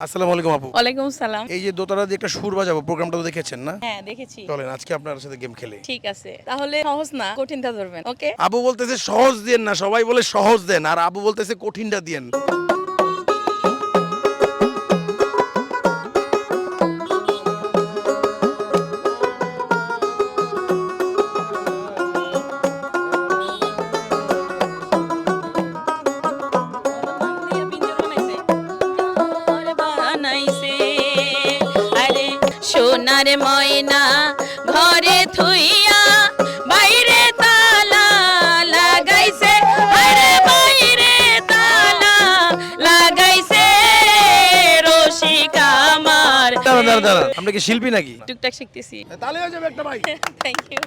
আসসালামু আলাইকুম আপু। ওয়ালাইকুম সালাম এই যে দোতারা দিয়ে একটা সুর বাজাবো প্রোগ্রামটা তো দেখেছেন না? হ্যাঁ দেখেছি। চলেন আজকে আপনার সাথে গেম খেলে। ঠিক আছে। তাহলে সহজ না কঠিনটা ধরবেন ওকে? আবু বলতেছে সহজ দেন না সবাই বলে সহজ দেন আর আবু বলতেছে কঠিনটা দিয়েন সোনার ময়না ঘরে থুইয়া বাইরে তালা লাগাইছে। আরে বাইরে তালা লাগাইছে রসিক আমার। দাঁড়ান দাঁড়ান দাঁড়ান আপনি কি শিল্পী নাকি? টুকটাক শিখতেছি। তাহলে হয়ে যাবে একটা ভাই থ্যাংক ইউ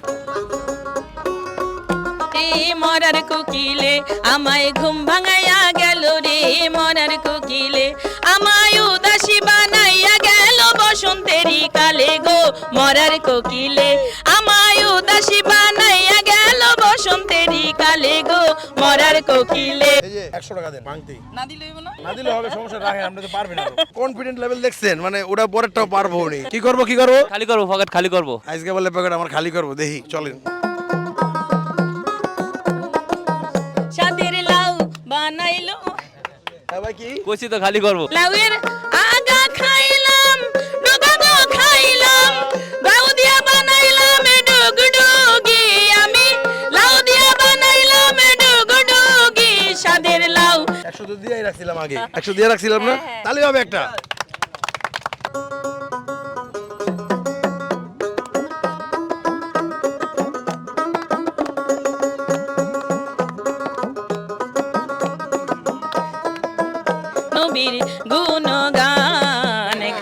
মরার কোকিলে আমায় ঘুম ভাঙাইয়া গেল রে মরার কোকিলে আমায় উদাসী বানাইয়া গেল বসন্তেরই কালে গো মরার কোকিলে। আমায় উদাসী বানাইয়া গেল বসন্তেরই কালে গো মরার কোকিলে। একশো টাকা দেন ভাঙতেই না দিলে না? না দিলে হবে সমস্যা রাখেন আপনি তো পারবেন কনফিডেন্ট লেভেল দেখছেন মানে ওটা পরেরটাও পারব নি কি করব কি করব? খালি করব পকেট খালি করব। আজকে বলে প্যাকেট আমার খালি করব দেখি চলেন। সাদের লাউ বানাইলো। হ্যাঁ কি? কইছি তো খালি করব। লাউয়ের তো দিয়েই রাখছিলাম আগে। একশো দিয়ে রাখছিলাম না? হ্যাঁ। তাহলে হবে একটা।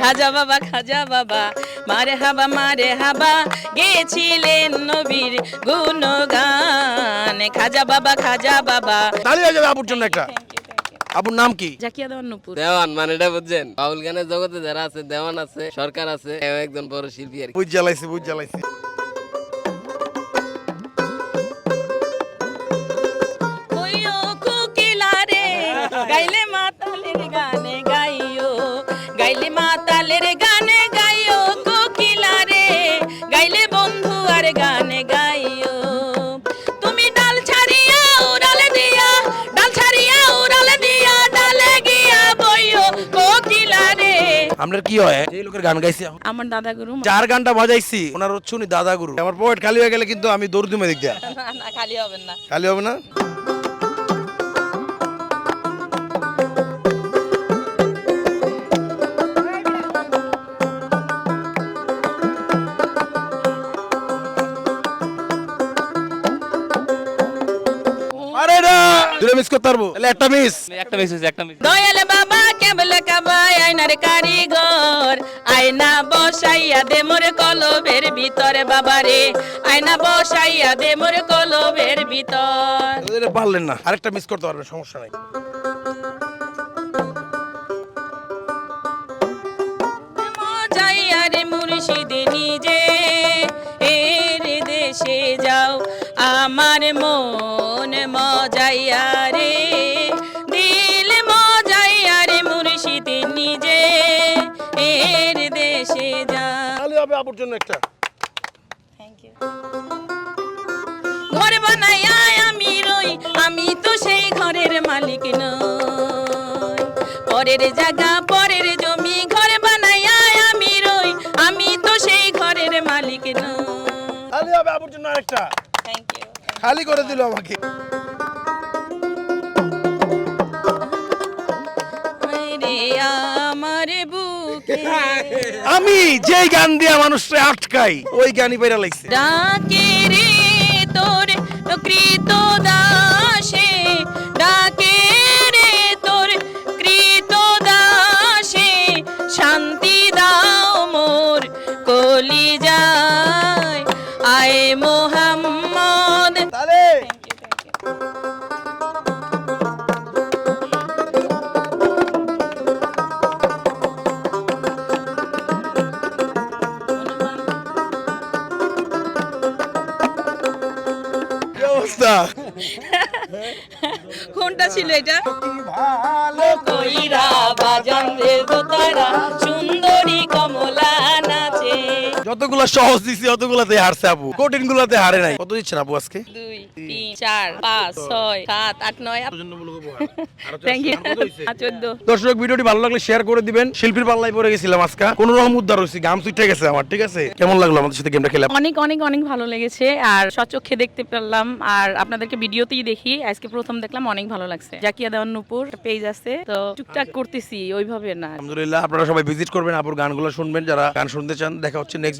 খাজা বাবা খাজা বাবা মারে হাবা মারে হাবা গেছিলেন নবীর গুণগান খাজা বাবা খাজা বাবা। তাহলে হয়ে যাবে আপুর জন্য একটা। আপুর নাম কি? জাকিয়া দেওয়ার নুপুর। দেওয়ান মানে এটা বুঝছেন? বাউল গানের জগতে যারা আছে দেওয়ান আছে সরকার আছে এও একজন বড় শিল্পী আর কি। বুঝ জ্বালাইছে বুঝ জ্বালাইছে। আপনার কি হয়? এই লোকের গান গাইছি এখন? আমার দাদা গুরু চার গানটা বাজাইছি ওনার হচ্ছে উনি দাদা গুরু। আমার পকেট খালি হয়ে গেলে কিন্তু আমি দৌড় দিমে দিক দিয়া। না না খালি হবেন না। খালি হবে না? আরে না! দুটো মিস করতে পারব। তাহলে একটা মিস একটা মিস হয়েছে একটা মিস দয়াল বাবা! কেবল কাবাই আয়নার কারিগর। আয়না বসাইয়া দে মোর কলবের ভিতরে বাবা রে আয়না বসাইয়া দে মোর কলবের ভিতর। পারলেন না। আরেকটা মিস করতে পারবেন সমস্যা নাই। মুর্শিদ নিজে এর দেশে যাও। আমার মন মজাইয়া রে আপুর জন্য একটা। ঘর বানাইয়া আমি রই আমি তো সেই ঘরের মালিক নই। পরের জায়গা পরের জমি ঘর বানাইয়া আমি রই আমি তো সেই ঘরের মালিক নই। হবে আপুর জন্য আরেকটা। থ্যাংক ইউ খালি করে দিল আমাকে। আমি যেই গান দিয়া মানুষরে আটকাই ওই গানই বেরা লাগছে। ডাকে রে তোর কি অবস্থা কোনটা ছিল এটা? কইরা বাজান রে সুন্দরী কমলা নাচে যতগুলা সহজ দিছি অতগুলাতে হারছে আপু। কঠিন গুলাতে হারে নাই। কত দিচ্ছেন আপু আজকে? দুই তিন চার পাঁচ ছয় সাত আট নয় থ্যাংক ইউ চোদ্দ দর্শক ভিডিওটি ভালো লাগলে শেয়ার করে দিবেন। শিল্পীর পাল্লায় পড়ে গেছিলাম আজকে। কোন রকম উদ্ধার হয়েছি গাম সুইটে গেছে আমার ঠিক আছে? কেমন লাগল আমাদের সাথে গেমটা খেলে? অনেক অনেক অনেক ভালো লেগেছে। আর সচক্ষে দেখতে পেলাম। আর আপনাদেরকে ভিডিওতেই দেখি। আজকে প্রথম দেখলাম অনেক ভালো লাগছে। জাকিয়া দেওয়ান নুপুর পেজ আছে তো টুকটাক করতেছি ওইভাবে না। আলহামদুলিল্লাহ আপনারা সবাই ভিজিট করবেন আপুর গানগুলো শুনবেন। যারা গান শুনতে চান দেখা হচ্ছে নেক্সট